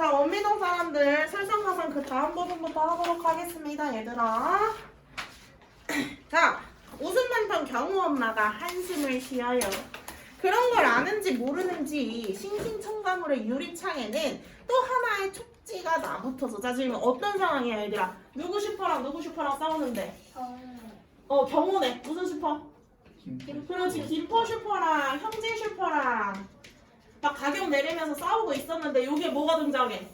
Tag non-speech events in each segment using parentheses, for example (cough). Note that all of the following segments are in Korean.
자, 원미동 사람들 설상가상 그 다음 부분부터 하도록 하겠습니다, 얘들아. (clears throat) 자, 웃음 많던 경우 엄마가 한숨을 쉬어요. 그런 걸 아는지 모르는지 싱싱청가물의 유리창에는 또 하나의 촉지가 나붙어서 자 지금 어떤 상황이야 얘들아 누구 슈퍼랑 누구 슈퍼랑 싸우는데 어 경호네 무슨 슈퍼? 그렇지 김포 슈퍼랑 형제 슈퍼랑 막 가격 내리면서 싸우고 있었는데 여기에 뭐가 등장해?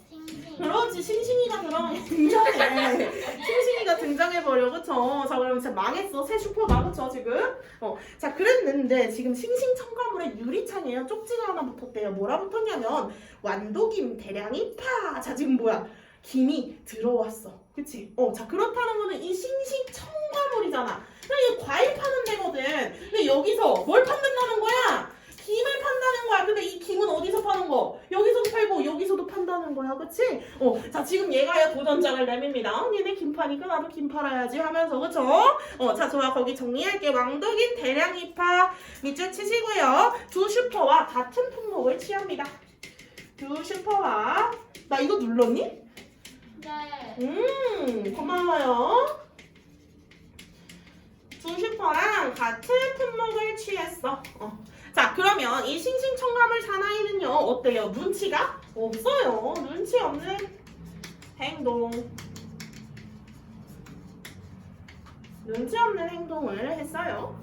그렇지 싱싱이가 등장해 등장해. 싱싱이가 등장해버려 그쵸? 자 그러면 진짜 망했어. 새 슈퍼가 그쵸 지금? 어 자 그랬는데 지금 싱싱청가물의 유리창에요. 쪽지가 하나 붙었대요. 뭐라 붙었냐면 완도김 대량이 파자 지금 뭐야? 김이 들어왔어. 그치? 어자 그렇다는 거는 이 싱싱청가물이잖아. 그냥 이거 과일 파는 데거든. 근데 여기서 뭘 판단하는 거야 김을 판다는 거야. 근데 이 김은 어디서 파는 거? 여기서도 팔고 여기서도 판다는 거야. 그치? 어, 자, 지금 얘가요 도전장을 내밉니다. 어, 얘네 김 파니까 나도 김 팔아야지 하면서, 그쵸? 어, 자, 좋아. 거기 정리할게. 왕독인 대량이파 밑줄 치시고요. 두 슈퍼와 같은 품목을 취합니다. 두 슈퍼와 나 이거 눌렀니? 네. 음, 고마워요. 두 슈퍼랑 같은 품목을 취했어. 어. 자, 그러면 이 싱싱청감을 사나이는요, 어때요? 눈치가 없어요. 눈치 없는 행동. 눈치 없는 행동을 했어요.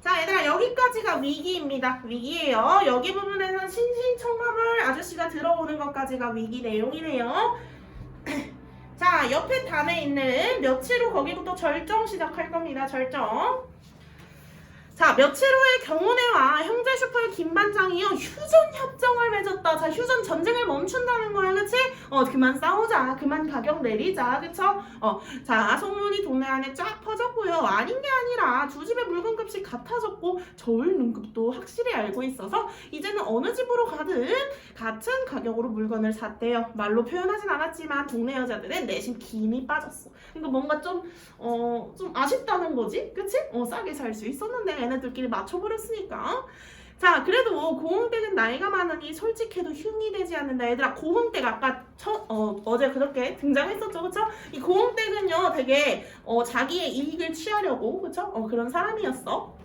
자, 얘들아, 여기까지가 위기입니다. 위기예요. 여기 부분에서 싱싱청감을 아저씨가 들어오는 것까지가 위기 내용이네요. 자, 옆에 단에 있는 며칠 후 거기부터 절정 시작할 겁니다. 절정. 자, 며칠 후에 경운회와 형제 슈퍼의 김반장이요 휴전 협정을 맺었다. 자, 휴전 전쟁을 멈춘다는 거야, 그치? 어, 그만 싸우자, 그만 가격 내리자, 그쵸? 어, 자, 소문이 동네 안에 쫙 퍼졌고요. 아닌 게 아니라 두 집의 물건 값이 같아졌고 저울 눈급도 확실히 알고 있어서 이제는 어느 집으로 가든 같은 가격으로 물건을 샀대요. 말로 표현하진 않았지만 동네 여자들은 내심 김이 빠졌어. 그러니까 뭔가 좀, 어, 좀 아쉽다는 거지? 그치? 어, 싸게 살 수 있었는데 얘네들끼리 맞춰버렸으니까. 자, 그래도 고흥댁은 나이가 많으니 솔직해도 흉이 되지 않는다. 얘들아, 고흥댁 아까 첫, 어, 어제 그렇게 등장했었죠. 그쵸? 이 고흥댁은요, 되게, 어, 자기의 이익을 취하려고, 그쵸? 어, 그런 사람이었어.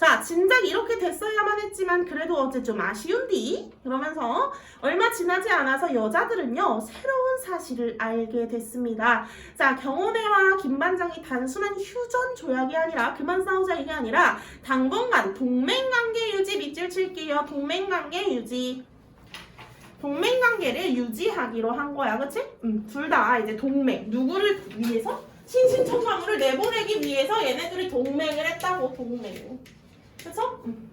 자, 진작 이렇게 됐어야만 했지만 그래도 어째 좀 아쉬운디? 그러면서 얼마 지나지 않아서 여자들은요 새로운 사실을 알게 됐습니다. 자, 경호대와 김반장이 단순한 휴전 조약이 아니라 그만 싸우자 이게 아니라 당분간 동맹관계 유지 밑줄 칠게요. 동맹관계 유지. 동맹관계를 유지하기로 한 거야, 그치? 음, 둘 다 이제 동맹. 누구를 위해서? 신신청사물을 내보내기 위해서 얘네들이 동맹을 했다고, 동맹. 음.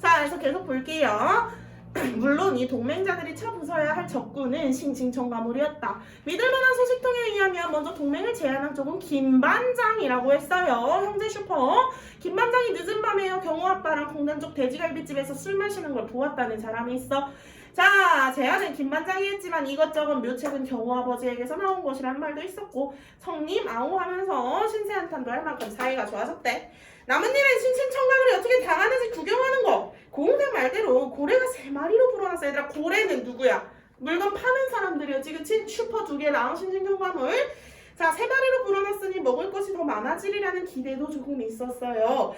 자, 그래서 계속 볼게요. (clears throat) 물론 이 동맹자들이 쳐부숴야 할 적군은 싱싱청가물이었다. 믿을만한 소식통에 의하면 먼저 동맹을 제안한 쪽은 김반장이라고 했어요. 형제 슈퍼. 김반장이 늦은 밤에요. 경호 아빠랑 공단 쪽 돼지갈비집에서 술 마시는 걸 보았다는 사람이 있어. 자, 제안은 김반장이 했지만 이것저것 묘책은 경호 아버지에게서 나온 것이란 말도 있었고 성님 아우하면서 신세 한탄도 할 만큼 사이가 좋아졌대. 남은 일은 신신청가물이 어떻게 당하는지 구경하는 거. 고흥대 말대로 고래가 세 마리로 불어났어. 얘들아, 고래는 누구야? 물건 파는 사람들이었지, 그치? 슈퍼 두 개랑 신신청가물. 자, 세 마리로 불어났으니 먹을 것이 더 많아지리라는 기대도 조금 있었어요.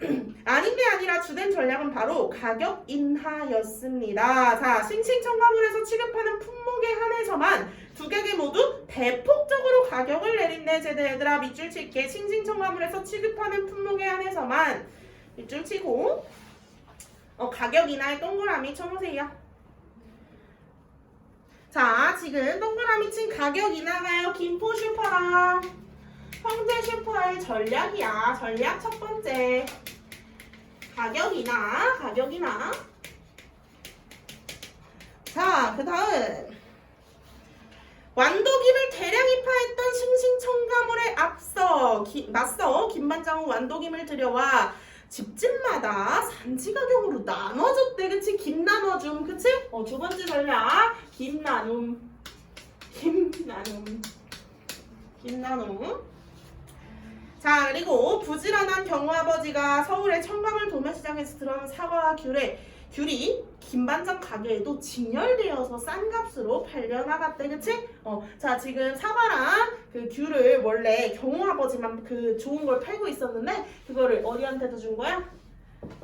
(clears throat) 아닌 게 아니라 주된 전략은 바로 가격 인하였습니다. 자, 싱싱청가물에서 취급하는 품목에 한해서만 두 개개 모두 대폭적으로 가격을 내린대. 제들 얘들아 밑줄 칠게. 싱싱청가물에서 취급하는 품목에 한해서만 밑줄 치고 어, 가격 인하의 동그라미 쳐보세요. 자, 지금 동그라미 친 가격 인하가요. 김포 슈퍼랑 형제 슈퍼의 전략이야. 전략 첫 번째. 가격이나, 가격이나. 자, 그 다음. 완도김을 대량 입하했던 싱싱청가물에 앞서, 기, 맞서 김반장은 완도김을 들여와 집집마다 산지 가격으로 나눠줬대. 그치? 김 나눠줌. 그치? 어, 두 번째 전략. 김 나눔. 김 나눔. 김 나눔. 자 그리고 부지런한 경호 아버지가 서울의 청감을 도매시장에서 들어온 사과와 귤에 귤이 김반장 가게에도 진열되어서 싼 값으로 팔려 나갔대, 그치? 어, 자 지금 사과랑 그 귤을 원래 경호 아버지만 그 좋은 걸 팔고 있었는데 그거를 어디한테도 준 거야?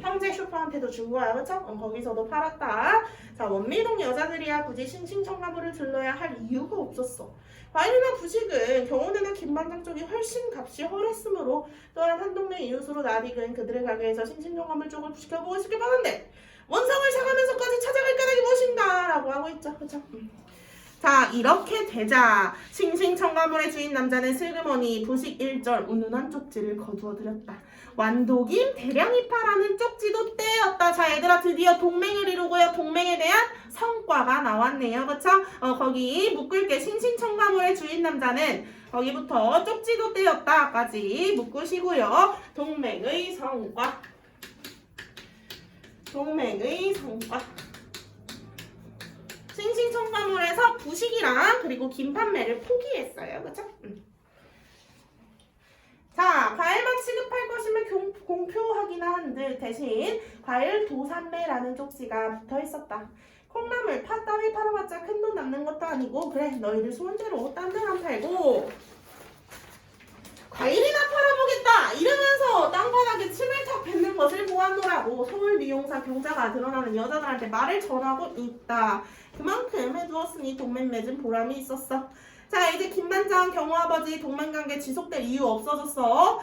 형제 슈퍼한테도 준 거야, 그쵸? 어, 거기서도 팔았다. 자 원미동 여자들이야 굳이 싱싱청가물을 들러야 할 이유가 없었어. 과일이나 부식은 경호대나 김반장 쪽이 훨씬 값이 헐했으므로 또한 한 동네 이웃으로 낯익은 그들의 가게에서 싱싱청가물 쪽을 지켜보고 싶겠는데 원성을 사가면서까지 찾아갈 까닭이 무엇인가 라고 하고 있죠 그쵸? 음. 자 이렇게 되자 싱싱청가물의 주인 남자는 슬그머니 부식 1절 운운한 쪽지를 거두어들였다. 완독임 대량이파라는 쪽지도 떼었다. 자 얘들아 드디어 동맹을 이루고요. 동맹에 대한 성과가 나왔네요. 그쵸? 어 거기 묶을게. 싱싱청가물의 주인 남자는 거기부터 쪽지도 떼었다까지 묶으시고요. 동맹의 성과. 동맹의 성과 싱싱청가물에서 부식이랑 그리고 김 판매를 포기했어요. 그쵸? 음. 자, 과일만 취급할 것이면 공, 공표하기나 한들 대신 과일 도산매라는 쪽지가 붙어 있었다. 콩나물, 팥 따위 팔아봤자 큰 돈 남는 것도 아니고 그래 너희들 소원대로 딴 데만 팔고 과일이나 팔아보겠다 이러면서 땅바닥에 침을 탁 뱉는 것을 보았노라고 서울 미용사 경자가 드러나는 여자들한테 말을 전하고 있다. 그만큼 해두었으니 동맹 맺은 보람이 있었어. 자 이제 김반장 경호 아버지 동맹관계 지속될 이유 없어졌어.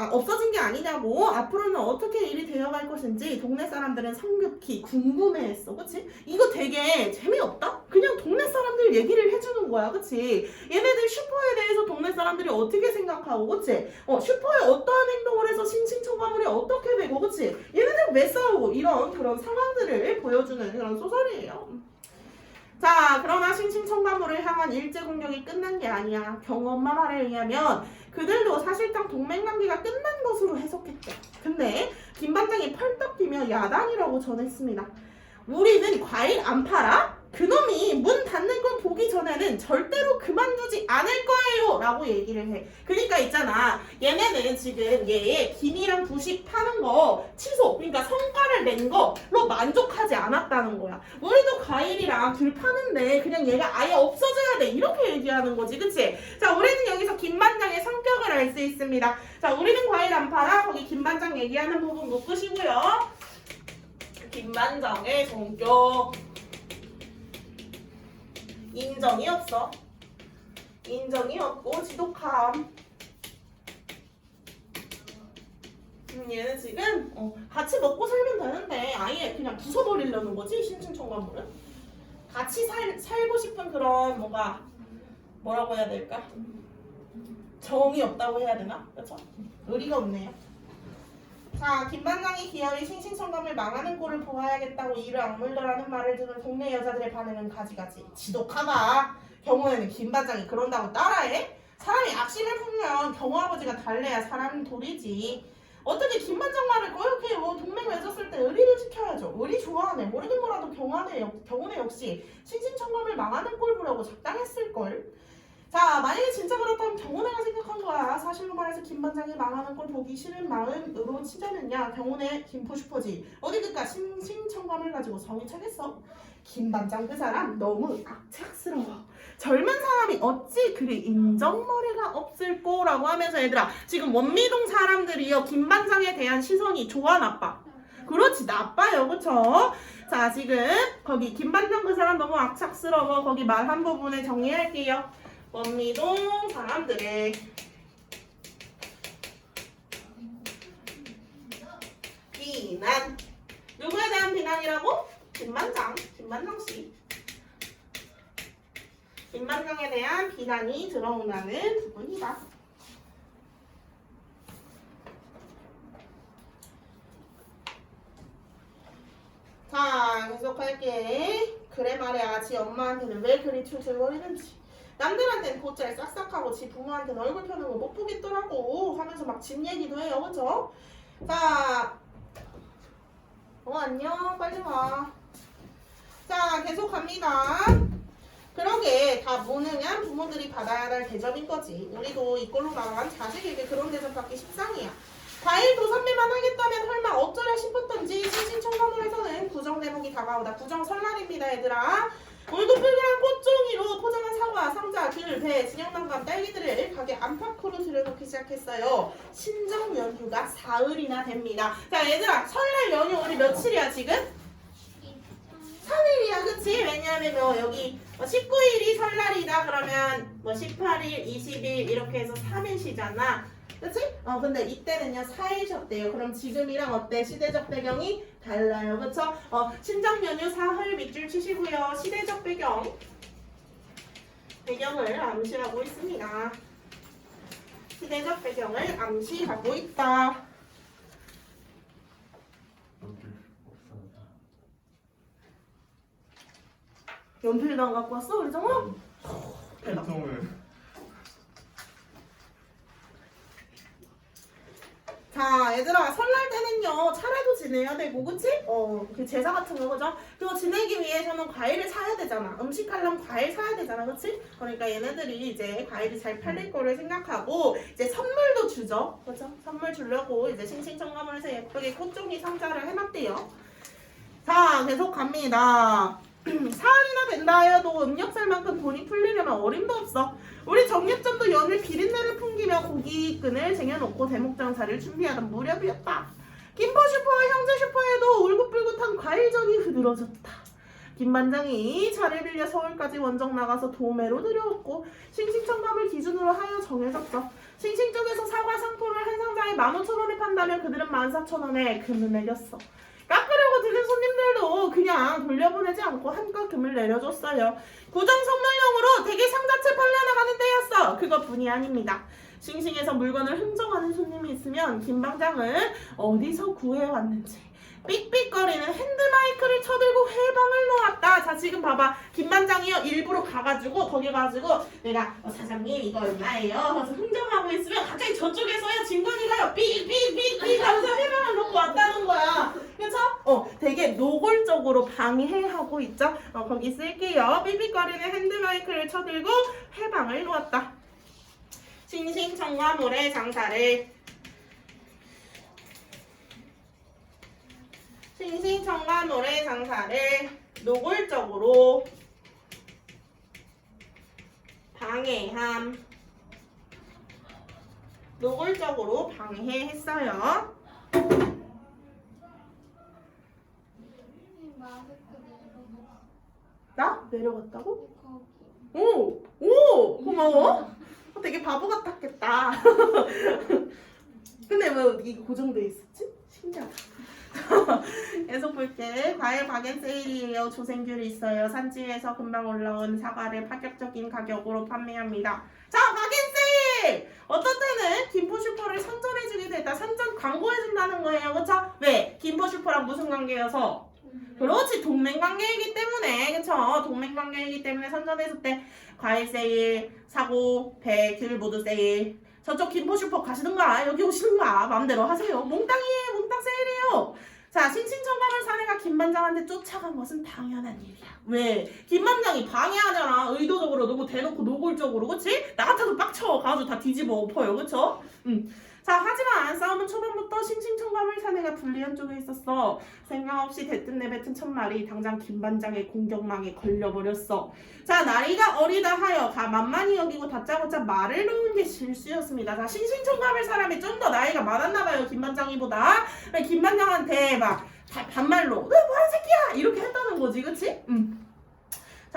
아, 없어진 게 아니냐고 앞으로는 어떻게 일이 되어갈 것인지 동네 사람들은 성급히 궁금해했어 그치? 이거 되게 재미없다? 그냥 동네 사람들 얘기를 해주는 거야 그치? 얘네들 슈퍼에 대해서 동네 사람들이 어떻게 생각하고 그치? 어 슈퍼에 어떠한 행동을 해서 신신초과물이 어떻게 되고 그치? 얘네들 왜 싸우고 이런 그런 상황들을 보여주는 그런 소설이에요 자 그러나 신신청가물을 향한 일제 공격이 끝난 게 아니야 엄마 말에 의하면 그들도 사실상 동맹관계가 끝난 것으로 해석했대. 근데 김 반장이 펄떡 뛰며 야단이라고 전했습니다. 우리는 과일 안 팔아? 그놈이 문 닫는 걸 보기 전에는 절대로 그만두지 않을 거예요 라고 얘기를 해. 그러니까 있잖아. 얘네는 지금 얘 김이랑 부식 파는 거 취소 그러니까 성과를 낸 거로 만족하지 않았다는 거야. 우리도 과일이랑 귤 파는데 그냥 얘가 아예 없어져야 돼. 이렇게 얘기하는 거지. 그치? 자 우리는 여기서 김반장의 성격을 알 수 있습니다. 자 우리는 과일 안 팔아? 거기 김반장 얘기하는 부분 묶으시고요. 김반장의 성격 인정이 없어. 인정이 없고 지독함. 음, 얘는 지금 어, 같이 먹고 살면 되는데 아예 그냥 부숴버리려는 거지 신층청관물은. 같이 살, 살고 싶은 그런 뭐가 뭐라고 해야 될까? 정이 없다고 해야 되나? 그렇죠? 의리가 없네요. 자, 김반장이 기어이 싱싱청감을 망하는 꼴을 보아야겠다고 이를 악물더라는 말을 듣는 동네 여자들의 반응은 가지가지. 지독하다. 경호에는 김반장이 그런다고 따라해? 사람이 악심을 품면 경호 아버지가 달래야 사람은 돌이지. 어떻게 김반장 말을 꼬역해요? 동맹 맺었을 때 의리를 지켜야죠. 의리 좋아하네. 모르긴 뭐라도 역, 경호네 역시 신신청감을 망하는 꼴 보려고 작당했을 걸. 자, 만약에 진짜 그렇다면 경호네가 생각한 거야. 사실로 말해서 김반장이 망하는 걸 보기 싫은 마음으로 치자면야 경호네 김포 슈퍼지. 어디 그까 신신청감을 가지고 성이 차겠어. 김반장 그 사람 너무 악착스러워. 젊은 사람이 어찌 그리 인정머리가 없을 거라고 하면서 얘들아 지금 원미동 사람들이요 김반장에 대한 시선이 좋아 나빠? 그렇지 나빠요 그쵸? 자 지금 거기 김반장 그 사람 너무 악착스러워 거기 말 한 부분에 정리할게요 원미동 사람들의 비난 누구에 대한 비난이라고? 김반장 김반장 씨 김반장에 대한 비난이 들어온다는 부분이다. 자, 계속할게. 그래 말이야. 지 엄마한테는 왜 그리 출출거리는지. 남들한테는 곧잘 싹싹하고 지 부모한테는 얼굴 펴는 거 못 보겠더라고 하면서 막 집 얘기도 해요. 그죠? 자, 어, 안녕. 빨리 와. 자, 계속 갑니다. 그러게 다 뭐느냐 부모들이 받아야 할 대접인 거지 우리도 이꼴로 나간 자식에게 그런 대접 받기 십상이야 과일 도산매만 하겠다면 설마 어쩌려 싶었던지 신신청산물에서는 구정된 다가오다 구정 설날입니다 얘들아 울긋불긋한 꽃종이로 포장한 사과, 상자, 귤, 배, 진영난감, 딸기들을 가게 안팎으로 들여놓기 시작했어요 신정 연휴가 사흘이나 됩니다 자 얘들아 설날 연휴 우리 며칠이야 지금? 3일이야 그치? 왜냐하면 뭐 여기 뭐 19일이 설날이다 그러면 뭐 18일, 20일 이렇게 해서 3일 쉬잖아 그치? 어 근데 이때는요 4일 쉬었대요 그럼 지금이랑 어때? 시대적 배경이 달라요 그쵸? 어 신정 연휴 사흘 밑줄 치시고요 시대적 배경 배경을 암시하고 있습니다 시대적 배경을 암시하고 있다 연필도 안 갖고 왔어 우리 정아? 대박 자, 얘들아, 설날 때는요, 차례도 지내야 되고, 그치? 어, 그 제사 같은 거, 그죠? 그거 지내기 위해서는 과일을 사야 되잖아. 음식 하려면 과일 사야 되잖아, 그치? 그러니까 얘네들이 이제 과일이 잘 팔릴 거를 생각하고, 이제 선물도 주죠. 그죠? 선물 주려고 이제 싱싱청감을 해서 예쁘게 꽃종이 상자를 해놨대요. 자, 계속 갑니다. (clears throat) 사흘이나 된다 해도 음력 살만큼 돈이 풀리려면 어림도 없어. 우리 정육점도 연일 비린내를 풍기며 고기끈을 쟁여놓고 대목장사를 준비하던 무렵이었다. 김포 슈퍼와 형제 슈퍼에도 울긋불긋한 과일전이 흐드러졌다. 김 반장이 차를 빌려 서울까지 원정 나가서 도매로 들여왔고 싱싱청감을 기준으로 하여 정해졌죠. 싱싱 쪽에서 사과 상품을 한 상자에 15,000원에 판다면 그들은 14,000원에 금을 매겼어. 깎으려고 드는 손님들도 그냥 돌려보내지 않고 한껏 금을 내려줬어요. 구정 선물용으로 대게 상자채 팔려나가는 때였어. 그것뿐이 아닙니다. 싱싱해서 물건을 흥정하는 손님이 있으면 김방장은 어디서 구해왔는지 삑삑거리는 핸드마이크를 쳐들고 해방을 놓았다. 자 지금 봐봐 김반장이요 일부러 가가지고 거기 가가지고 내가 어, 사장님 이거 얼마예요? 그래서 흥정하고 있으면 갑자기 저쪽에서요 진건이가요 삑삑삑삑 하면서 해방을 놓고 왔다는 거야. 그쵸? 어, 되게 노골적으로 방해하고 있죠? 어, 거기 쓸게요. 삐삐거리는 핸드마이크를 쳐들고 해방을 놓았다. 싱싱 청과물의 장사를 싱싱 청과물의 장사를 노골적으로 방해함. 노골적으로 방해했어요. 나? 내려갔다고? 오! 오! 고마워. 어, 되게 바보 같았겠다. (laughs) 근데 왜 이게 고정돼 있었지? 신기하다. (laughs) 계속 볼게. 과일 박앤 세일이에요. 조생귤이 있어요. 산지에서 금방 올라온 사과를 파격적인 가격으로 판매합니다. 자, 박앤 세일! 어떤 때는 김포 슈퍼를 선전해주게 됐다. 선전 광고해준다는 거예요. 그쵸? 왜? 김포 슈퍼랑 무슨 관계여서? 그렇지. 동맹 관계이기 때문에. 그쵸? 동맹 관계이기 때문에 선전했을 때 과일 세일 사고 배귤 모두 세일. 저쪽 김포 슈퍼 가시든가? 여기 오시든가? 마음대로 하세요. 몽땅이에요 몽땅 세일이에요. 자 신신청감을 사내가 김반장한테 쫓아간 것은 당연한 일이야. 왜? 김반장이 방해하잖아. 의도적으로 너무 대놓고 노골적으로. 그치? 나 같아도 빡쳐. 가지고 다 뒤집어 엎어요. 그쵸? 음. 자 하지만 싸움은 초반부터 싱싱청감을 사내가 불리한 쪽에 있었어 생각 없이 대뜸 내뱉은 첫말이 당장 김반장의 공격망에 걸려버렸어. 자, 나이가 어리다 하여 가 만만히 여기고 다짜고짜 말을 놓은 게 실수였습니다. 자, 신신청감을 사람이 좀 더 나이가 많았나봐요, 김반장이보다. 김반장한테 막 다- 반말로 너 뭐하는 새끼야! 이렇게 했다는 거지, 그치? 응.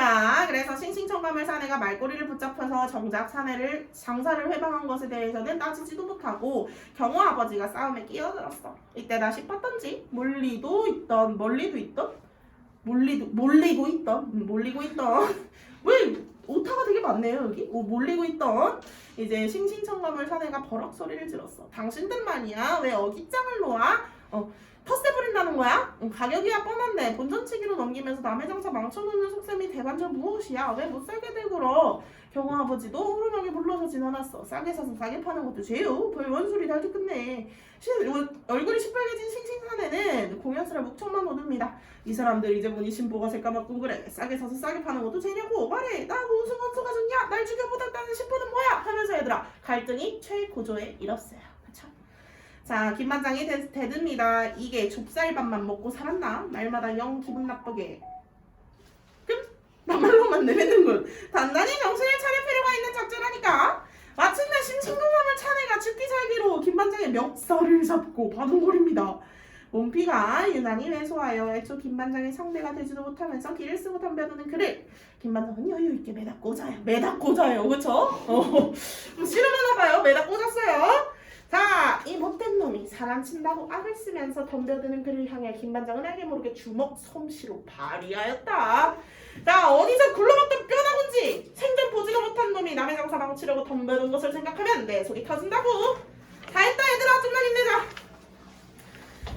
자, 그래서 싱싱청감을 사내가 말꼬리를 붙잡혀서 정작 사내를 장사를 회방한 것에 대해서는 따지지도 못하고 경호 아버지가 싸움에 끼어들었어. 이때 나 싶었던지 멀리도 있던 멀리도 있던? 몰리도 몰리고 있던? 음, 몰리고 있던. (laughs) 왜 오타가 되게 많네요 여기. 오, 몰리고 있던. 이제 싱싱청감을 사내가 버럭 소리를 질렀어. 당신들만이야. 왜 어깃장을 놓아? 어 텃세 부린다는 거야? 응, 가격이야 뻔한데 본전치기로 넘기면서 남의 장사 망쳐놓는 속셈이 대관절 무엇이야? 왜 못 살게 들굴어? 경호 아버지도 호루라기 불러서 지나갔어. 싸게 사서 싸게 파는 것도 죄요. 별 원 소리 달도 끝내. 시, 어, 얼굴이 시뻘개진 싱싱사내는 공연스레 묵청만 오릅니다. 이 사람들 이제 보니 신보가 새까맣군 그래. 싸게 사서 싸게 파는 것도 죄냐고. 말해. 나 무슨 원소가 좋냐? 날 죽여보다 다는 신보는 뭐야? 하면서 얘들아 갈등이 최고조에 이뤘어요. 자, 김반장이 대, 대듭니다. 이게 좁쌀밥만 먹고 살았나? 날마다 영 기분 나쁘게. 끝? 나말로만 내뱉는군. 단단히 정신을 차릴 필요가 있는 작전하니까. 마침내 심층동감을 차내가 죽기 살기로 김반장의 멱살을 잡고 바둥거립니다. 몸피가 유난히 왜소하여 애초 김반장의 상대가 되지도 못하면서 길을 쓰고 덤벼드는 그를 김반장은 여유 있게 매다 꽂아요. 매다 꽂아요. 그쵸? 어, 싫으려나 봐요. 매다 꽂았어요. 자, 이 못된 놈이 사람 친다고 악을 쓰면서 덤벼드는 그를 향해 김반장은 알게 모르게 주먹 솜씨로 발휘하였다. 자, 어디서 굴러먹던 뼈나군지 생전 보지도 못한 놈이 남의 장사 망치려고 덤벼든 것을 생각하면 내 속이 터진다고. 다 했다 얘들아, 좀만 힘내자.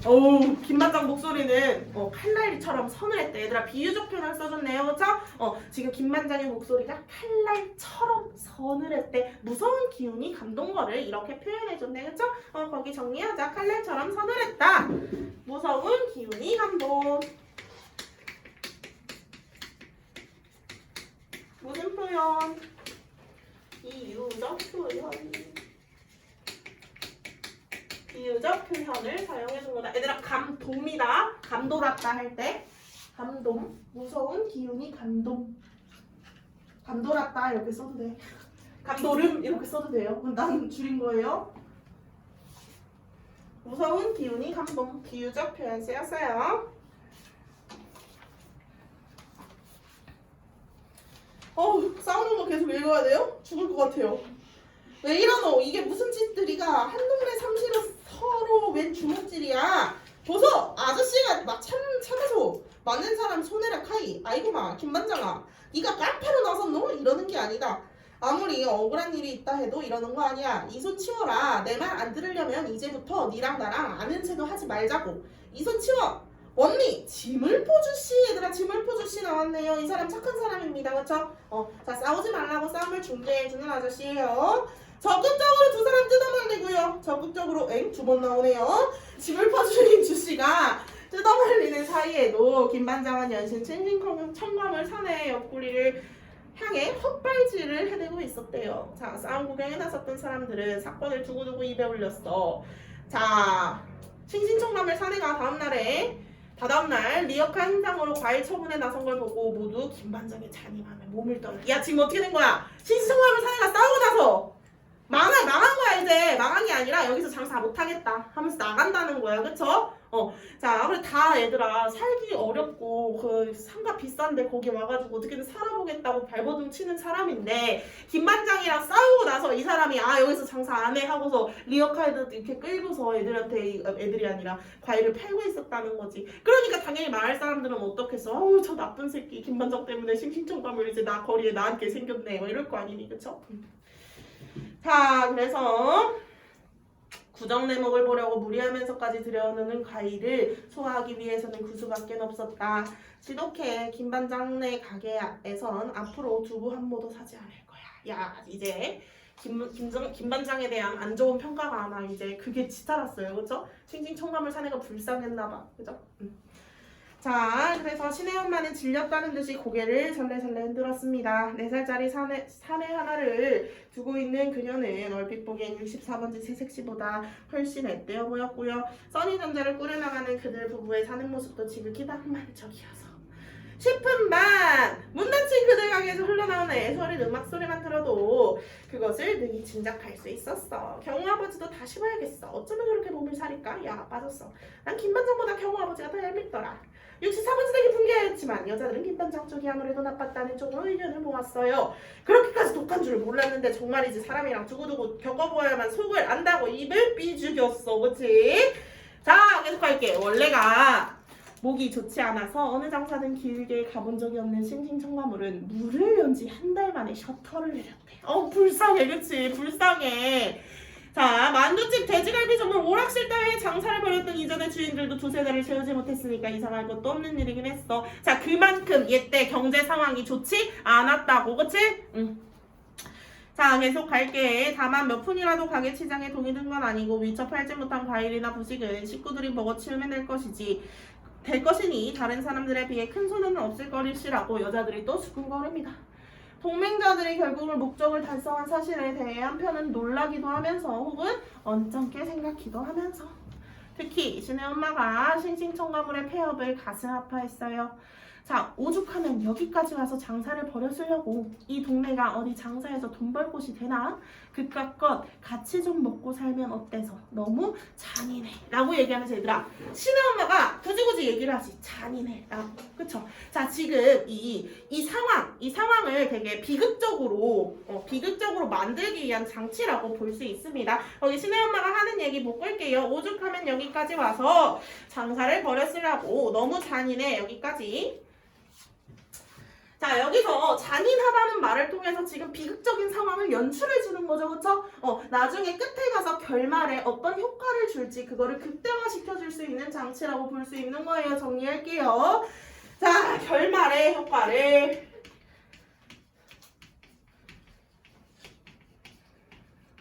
어우 김반장 목소리는 어, 칼날처럼 서늘했대. 얘들아 비유적 표현을 써줬네요. 그쵸? 어 지금 김반장의 목소리가 칼날처럼 서늘했대. 무서운 기운이 감동 거를 이렇게 표현해줬네. 그쵸? 어 거기 정리하자. 칼날처럼 서늘했다. 무서운 기운이 감동. 무슨 표현? 비유적 표현 비유적 표현을 사용해 준 거다. 얘들아 감돔이다. 감돌았다 할 때 감돔 무서운 기운이 감돔 감돌았다 이렇게 써도 돼. 감도름 이렇게 써도 돼요. 난 줄인 거예요. 무서운 기운이 감동 비유적 표현 쓰였어요. 어우 싸우는 거 계속 읽어야 돼요? 죽을 것 같아요. 왜 이러노? 이게 무슨 짓들이가 한 동네 삼시로 서로 웬 주먹질이야? 보소 아저씨가 막참 참아서 맞는 사람 손해라 카이. 아이고 마 김반장아. 네가 깡패로 나섰노? 이러는 게 아니다. 아무리 억울한 일이 있다 해도 이러는 거 아니야. 이 손 치워라. 내 말 안 들으려면 이제부터 니랑 나랑 아는 체도 하지 말자고. 이 손 치워. 원니 지물포주씨. 얘들아 지물포주씨 나왔네요. 이 사람 착한 사람입니다. 그쵸? 어, 자 싸우지 말라고 싸움을 중재해주는 아저씨예요 적극적으로 두 사람 뜯어말리고요. 적극적으로 엥 두 번 나오네요. 집을 퍼주는 주씨가 뜯어말리는 사이에도 김반장은 연신 청감을 사내 옆구리를 향해 헛발질을 해대고 있었대요. 자 싸움 구경에 나섰던 사람들은 사건을 두고두고 입에 올렸어. 자 칭칭청감을 사내가 다음날에 다다음날 리어카 행상으로 과일 처분에 나선 걸 보고 모두 김반장의 잔인함에 몸을 떨어. 야 지금 어떻게 된 거야? 칭칭청감을 사내가 싸우고 나서 망한 망한 거야 이제. 망한 게 아니라 여기서 장사 못 하겠다 하면서 나간다는 거야. 그쵸? 어자 그래 다 얘들아 살기 어렵고 그 상가 비싼데 거기 와가지고 어떻게든 살아보겠다고 발버둥 치는 사람인데 김반장이랑 싸우고 나서 이 사람이 아 여기서 장사 안 해 하고서 리어카드 이렇게 끌고서 애들한테 애들이 아니라 과일을 팔고 있었다는 거지. 그러니까 당연히 말할 사람들은 어떻겠어? 어우 저 나쁜 새끼. 김반장 때문에 심심청감을 이제 나 거리에 나앉게 생겼네. 뭐 이럴 거 아니니. 그쵸? 자, 그래서 구정 내목을 보려고 무리하면서까지 들여오는 과일을 소화하기 위해서는 그 수밖에 없었다. 지독해 김반장네 가게에선 앞으로 두부 한 모도 사지 않을 거야. 야, 이제 김반장에 대한 안 좋은 평가가 아마 이제 그게 치달았어요. 그죠? 칭칭 청감을 사내가 불쌍했나 봐. 그죠? 음. 자, 그래서 신의 엄마는 질렸다는 듯이 고개를 설레설레 흔들었습니다. 4살짜리 사내, 사내 하나를 두고 있는 그녀는 얼핏 보기엔 64번지 새색시보다 훨씬 앳되어 보였고요. 써니전자를 꾸려나가는 그들 부부의 사는 모습도 지극히 낭만적이어서 싶은 반문 닫힌 그 들 가게에서 흘러나오는 애소리 음악 소리만 들어도 그것을 능히 짐작할 수 있었어. 경우 아버지도 다시 봐야겠어. 어쩌면 그렇게 몸을 사릴까? 야 빠졌어. 난 김반장보다 경우 아버지가 더 얄밉더라. 64번지 되게 분개하였지만 여자들은 김반장 쪽이 아무래도 나빴다는 쪽으로 의견을 모았어요. 그렇게까지 독한 줄 몰랐는데 정말이지 사람이랑 두고두고 겪어보아야만 속을 안다고 입을 삐죽였어 그치? 자 계속 할게 원래가 목이 좋지 않아서 어느 장사든 길게 가본 적이 없는 싱싱청가물은 물을 연 지 한 달 만에 셔터를 내렸대 어 불쌍해 그치? 불쌍해. 자 만두집 돼지갈비 전문 오락실 따위의 장사를 벌였던 이전의 주인들도 두세 달을 채우지 못했으니까 이상할 것도 없는 일이긴 했어. 자 그만큼 얘때 경제 상황이 좋지 않았다고 그치? 응. 자 계속 갈게. 다만 몇 푼이라도 가게 치장에 돈이 든 건 아니고 미처 팔지 못한 과일이나 부식은 식구들이 먹어 치우면 될 것이지 될 것이니 다른 사람들에 비해 큰 손해는 없을 것이라고 여자들이 또 수군거립니다 동맹자들이 결국은 목적을 달성한 사실에 대해 한편은 놀라기도 하면서 혹은 언짢게 생각기도 하면서 특히 신의 엄마가 신신청가물의 폐업을 가슴 아파했어요. 자, 오죽하면 여기까지 와서 장사를 벌였으려고 이 동네가 어디 장사해서 돈 벌 곳이 되나? 그깟것 같이 좀 먹고 살면 어때서? 너무 잔인해. 라고 얘기하면서 얘들아, 신의 엄마가 굳이 굳이 얘기를 하지. 잔인해. 라고. 그쵸? 자, 지금 이, 이 상황, 이 상황을 되게 비극적으로, 어, 비극적으로 만들기 위한 장치라고 볼 수 있습니다. 여기 신의 엄마가 하는 얘기 못 볼게요. 오죽하면 여기까지 와서 장사를 벌였으려고 너무 잔인해. 여기까지. 자 여기서 잔인하다는 말을 통해서 지금 비극적인 상황을 연출해 주는 거죠. 그쵸? 어 나중에 끝에 가서 결말에 어떤 효과를 줄지 그거를 극대화 시켜 줄 수 있는 장치라고 볼 수 있는 거예요. 정리할게요. 자 결말의 효과를.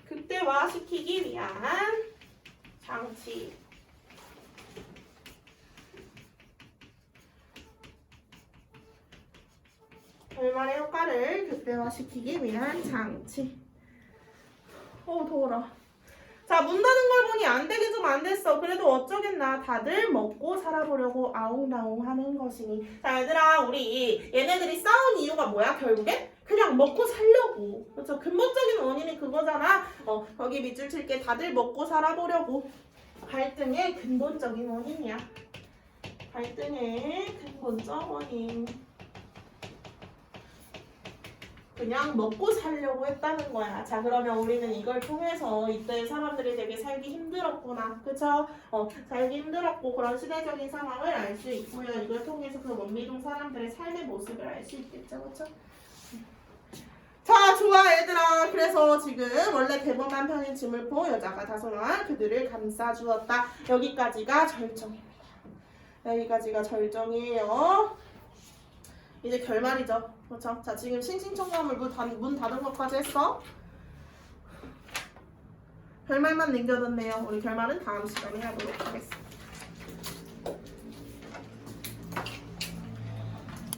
극대화 시키기 위한 장치 결말의 효과를 극대화시키기 위한 장치. 어 더워라. 자, 문 닫은 걸 보니 안 되긴 좀 안 됐어. 그래도 어쩌겠나. 다들 먹고 살아보려고 아웅다웅 하는 것이니. 자, 얘들아, 우리 얘네들이 싸운 이유가 뭐야, 결국에? 그냥 먹고 살려고. 그렇죠? 근본적인 원인이 그거잖아. 어, 거기 밑줄 칠게 다들 먹고 살아보려고. 갈등의 근본적인 원인이야. 갈등의 근본적 원인. 그냥 먹고 살려고 했다는 거야. 자, 그러면 우리는 이걸 통해서 이때 사람들이 되게 살기 힘들었구나. 그쵸? 어, 살기 힘들었고 그런 시대적인 상황을 알 수 있고요. 이걸 통해서 그 원미동 사람들의 삶의 모습을 알 수 있겠죠. 그쵸? 자, 좋아, 얘들아. 그래서 지금 원래 대범한 편인 지물포 여자가 다소나 그들을 감싸주었다. 여기까지가 절정입니다. 여기까지가 절정이에요. 이제 결말이죠. 그렇죠? 자, 지금 신신청가물 문, 닫, 문 닫은 것까지 했어. 결말만 남겨뒀네요. 우리 결말은 다음 시간에 하도록 하겠습니다.